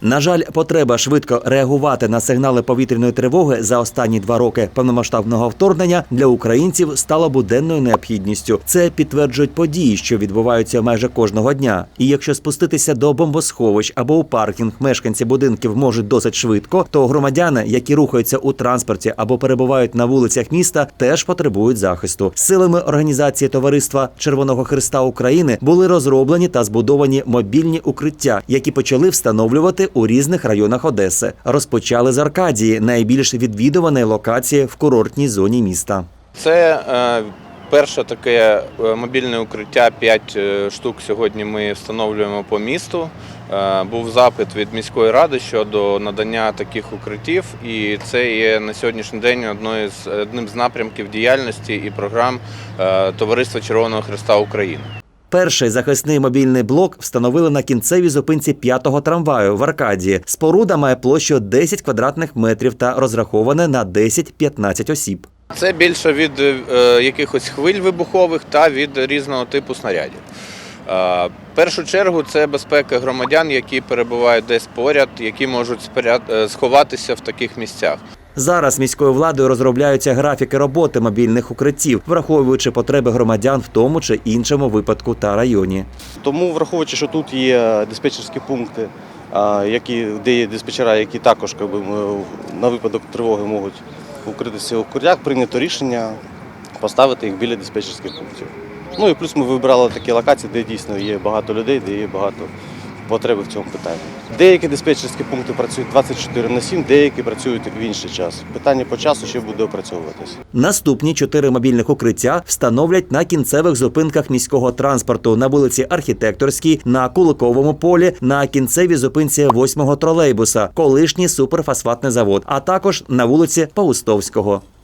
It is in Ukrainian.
На жаль, потреба швидко реагувати на сигнали повітряної тривоги за останні два роки повномасштабного вторгнення для українців стала буденною необхідністю. Це підтверджують події, що відбуваються майже кожного дня. І якщо спуститися до бомбосховищ або у паркінг мешканці будинків можуть досить швидко, то громадяни, які рухаються у транспорті або перебувають на вулицях міста, теж потребують захисту. Силами організації Товариства Червоного Христа України були розроблені та збудовані мобільні укриття, які почали встановлювати у різних районах Одеси. Розпочали з Аркадії, найбільш відвідуваної локації в курортній зоні міста. Це е, перше таке е, мобільне укриття. 5 штук сьогодні ми встановлюємо по місту. Е, Був запит від міської ради щодо надання таких укриттів, і це є на сьогоднішній день одною з одним з напрямків діяльності і програм е, Товариства Червоного Христа України. Перший захисний мобільний блок встановили на кінцевій зупинці п'ятого трамваю в Аркадії. Споруда має площу 10 квадратних метрів та розраховане на 10-15 осіб. Це більше від е, якихось хвиль вибухових та від різного типу снарядів. Е, В першу чергу це безпека громадян, які перебувають десь поряд, які можуть е, сховатися в таких місцях. Зараз міською владою розробляються графіки роботи мобільних укриттів, враховуючи потреби громадян в тому чи іншому випадку та районі. Тому, враховуючи, що тут є диспетчерські пункти, які, де є диспетчера, які також би, на випадок тривоги можуть укритися у укриттях, прийнято рішення поставити їх біля диспетчерських пунктів. Ну і плюс ми вибирали такі локації, де дійсно є багато людей, де є багато потреби в цьому питанні. Деякі диспетчерські пункти працюють 24 на 7, деякі працюють в інший час. Питання по часу ще буде опрацьовуватися. Наступні чотири мобільних укриття встановлять на кінцевих зупинках міського транспорту на вулиці Архітекторській, на Куликовому полі, на кінцевій зупинці восьмого тролейбуса, колишній суперфосфатний завод, а також на вулиці Паустовського.